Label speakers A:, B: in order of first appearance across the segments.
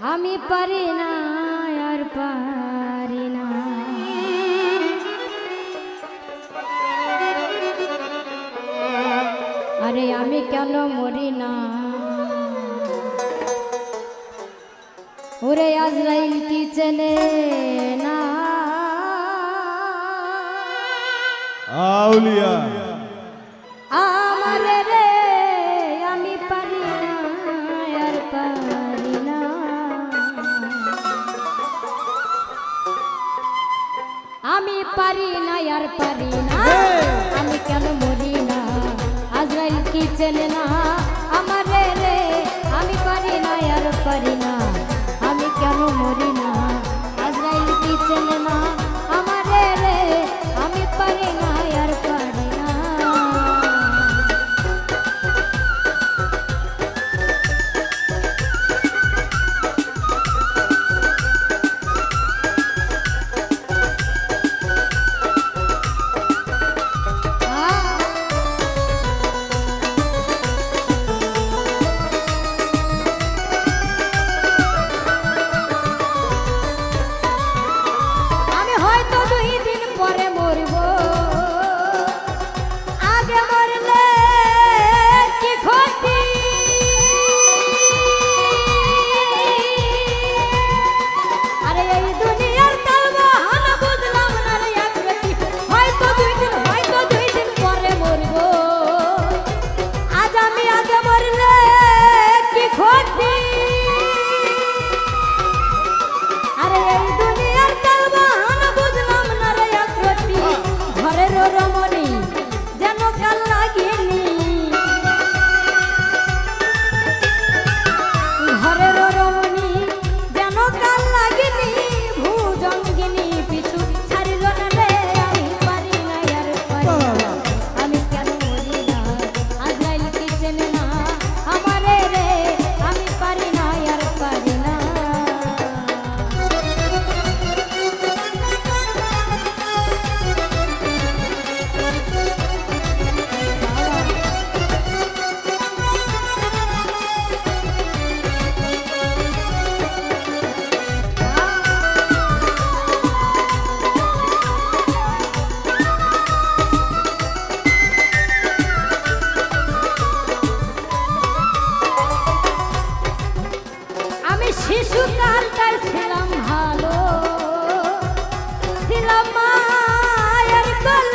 A: আমি পারি না, আর পারি না। আরে আমি কেন মরি না? ওরে আজরাইল কি চেনে না?
B: আউলিয়া।
A: ছিল মায়ের গল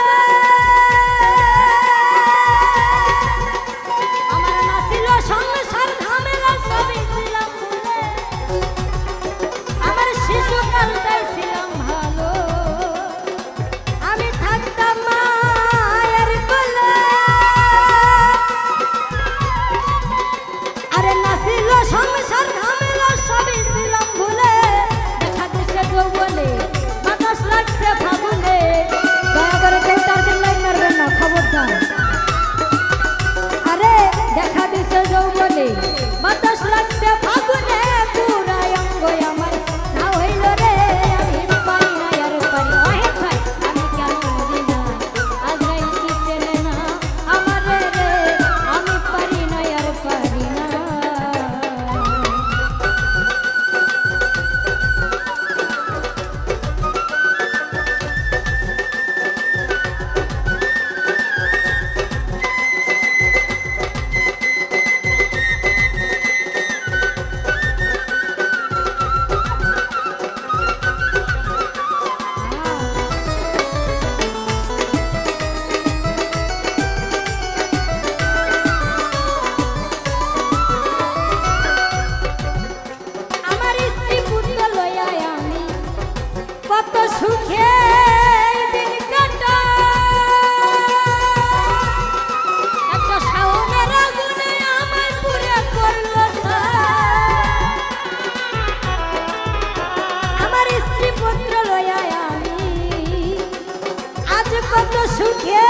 A: দয়ায় আমি। আজ কত সুখে